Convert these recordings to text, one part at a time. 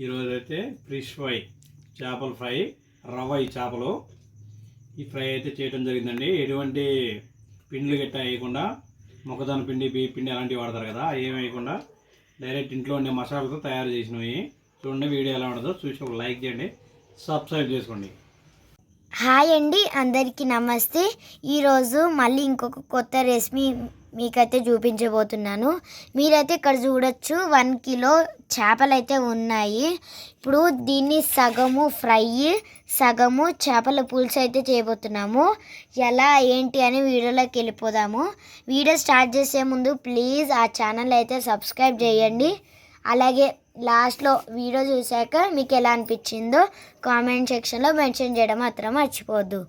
ఈరోజు అయితే fish fry చేపల ఫ్రై రవ్వ ఈ చేపలు. ఈ ఫ్రై అయితే చేయడం జరిగిందండి. ఎటువంటి పిండిలు గట్టా వేయకుండా మొక్కజొన్న పిండి బియ్య పిండి అలాంటివి వాడతారు కదా ఏమి వేయకుండా డైరెక్ట్ ఇంట్లో ఉండే మసాలాతో తయారు చేసినవి. చూడండి వీడియో ఎలా ఉండదో చూసి ఒక లైక్ చేయండి సబ్స్క్రైబ్ చేసుకోండి. హాయ్ అండి అందరికీ నమస్తే. ఈరోజు మళ్ళీ ఇంకొక కొత్త రెసిపీ మీకైతే చూపించబోతున్నాను. మీరైతే ఇక్కడ చూడొచ్చు వన్ కిలో చేపలు అయితే ఉన్నాయి. ఇప్పుడు దీన్ని సగము ఫ్రై సగము చేపల పులుసు అయితే చేయబోతున్నాము. ఎలా ఏంటి అని వీడియోలోకి వెళ్ళిపోదాము. వీడియో స్టార్ట్ చేసే ముందు ప్లీజ్ ఆ ఛానల్ అయితే సబ్స్క్రైబ్ చేయండి. అలాగే లాస్ట్లో వీడియో చూశాక మీకు ఎలా అనిపించిందో కామెంట్ సెక్షన్లో మెన్షన్ చేయడం మాత్రం మర్చిపోద్దు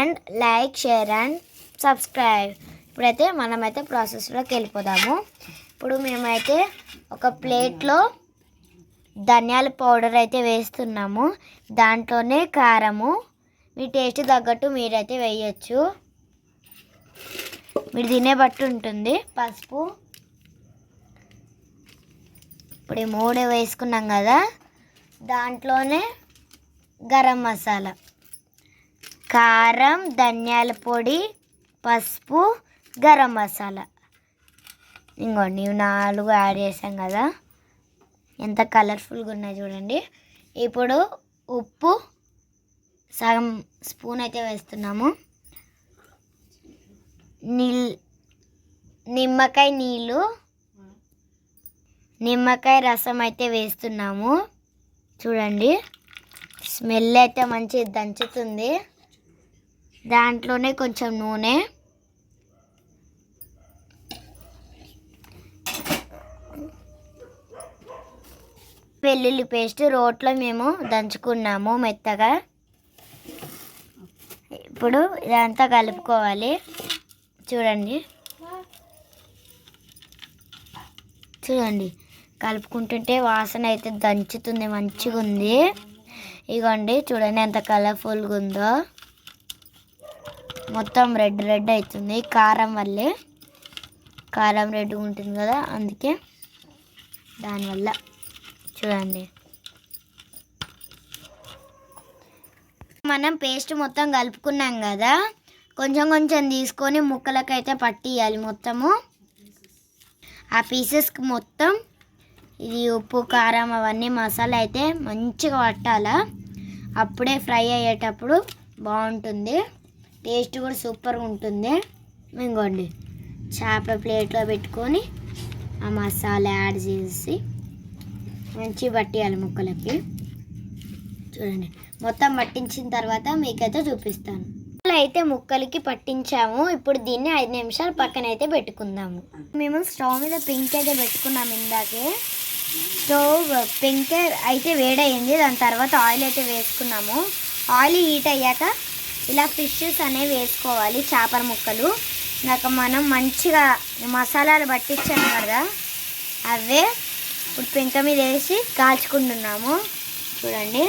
and like share and subscribe. ఇప్పుడైతే మనమైతే ప్రాసెస్లోకి వెళ్ళిపోదాము. ఇప్పుడు మేమైతే ఒక ప్లేట్లో ధనియాల పౌడర్ అయితే వేస్తున్నాము. దాంట్లోనే కారము. మీ టేస్ట్ తగ్గట్టు మీరైతే వేయచ్చు. మీరు తినే బట్టి ఉంటుంది. పసుపు. ఇప్పుడు ఈ మూడు వేసుకున్నాం కదా. దాంట్లోనే గరం మసాలా. కారం ధనియాల పొడి పసుపు గరం మసాలా. ఇంకోండి ఇవి నాలుగు యాడ్ చేసాం కదా. ఎంత కలర్ఫుల్గా ఉన్నాయి చూడండి. ఇప్పుడు ఉప్పు సగం స్పూన్ అయితే వేస్తున్నాము. నీల్ నిమ్మకాయ నీళ్ళు నిమ్మకాయ రసం అయితే వేస్తున్నాము. చూడండి. స్మెల్ అయితే మంచి దంచుతుంది. దాంట్లోనే కొంచెం నూనె. వెల్లుల్లి పేస్ట్ రోట్లో మేము దంచుకున్నాము మెత్తగా. ఇప్పుడు ఇదంతా కలుపుకోవాలి. చూడండి. చూడండి. కలుపుకుంటుంటే వాసన అయితే దంచుతుంది మంచిగా ఉంది. ఇగోండి చూడండి ఎంత కలర్ఫుల్గా ఉందో. మొత్తం రెడ్ రెడ్ అవుతుంది. కారం వల్లే. కారం రెడ్గా ఉంటుంది కదా అందుకే దానివల్ల. చూడండి. మనం పేస్ట్ మొత్తం కలుపుకున్నాం కదా కొంచెం కొంచెం తీసుకొని ముక్కలకైతే పట్టియాలి మొత్తము. ఆ పీసెస్కి మొత్తం ఇది ఉప్పు కారం అవన్నీ మసాలా అయితే మంచిగా పట్టాల. అప్పుడే ఫ్రై అయ్యేటప్పుడు బాగుంటుంది. టేస్ట్ కూడా సూపర్గా ఉంటుంది. ఇంకోండి చేప ప్లేట్లో పెట్టుకొని ఆ మసాలా యాడ్ చేసి మంచిగా పట్టియాలి ముక్కలకి. చూడండి. మొత్తం పట్టించిన తర్వాత మీకైతే చూపిస్తాను. అయితే ముక్కలకి పట్టించాము. ఇప్పుడు దీన్ని ఐదు నిమిషాలు పక్కన అయితే పెట్టుకుందాము. మేము స్టవ్ మీద పెంక్ అయితే పెట్టుకున్నాము ఇందాకే. స్టవ్ పింక్ అయితే వేడయింది. దాని తర్వాత ఆయిల్ అయితే వేసుకున్నాము. ఆయిల్ హీట్ అయ్యాక ఇలా ఫిషెస్ అనేవి వేసుకోవాలి చేపల ముక్కలు. నాకు మనం మంచిగా మసాలాలు పట్టించాము కదా అవే ఇప్పుడు పెంక మీద వేసి కాల్చుకుంటున్నాము. చూడండి.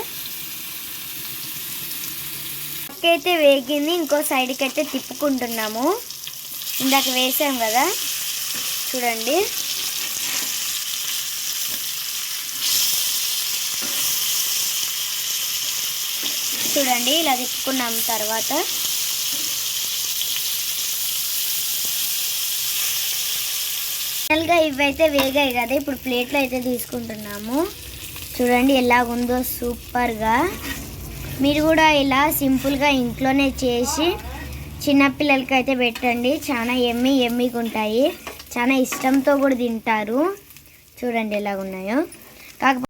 పక్క అయితే వేగింది ఇంకో సైడ్కి అయితే తిప్పుకుంటున్నాము. ఇందాక వేసాం కదా. చూడండి. చూడండి ఇలా తిప్పుకున్నాం తర్వాత. ఫైనల్గా ఇవైతే వేగాయి కదా ఇప్పుడు ప్లేట్లో అయితే తీసుకుంటున్నాము. చూడండి ఎలాగుందో సూపర్గా. మీరు కూడా ఇలా సింపుల్గా ఇంట్లోనే చేసి చిన్నపిల్లలకి అయితే పెట్టండి. చాలా ఎమ్మి ఎమ్మిగా ఉంటాయి. చాలా ఇష్టంతో కూడా తింటారు. చూడండి ఎలాగున్నాయో. కాకపోతే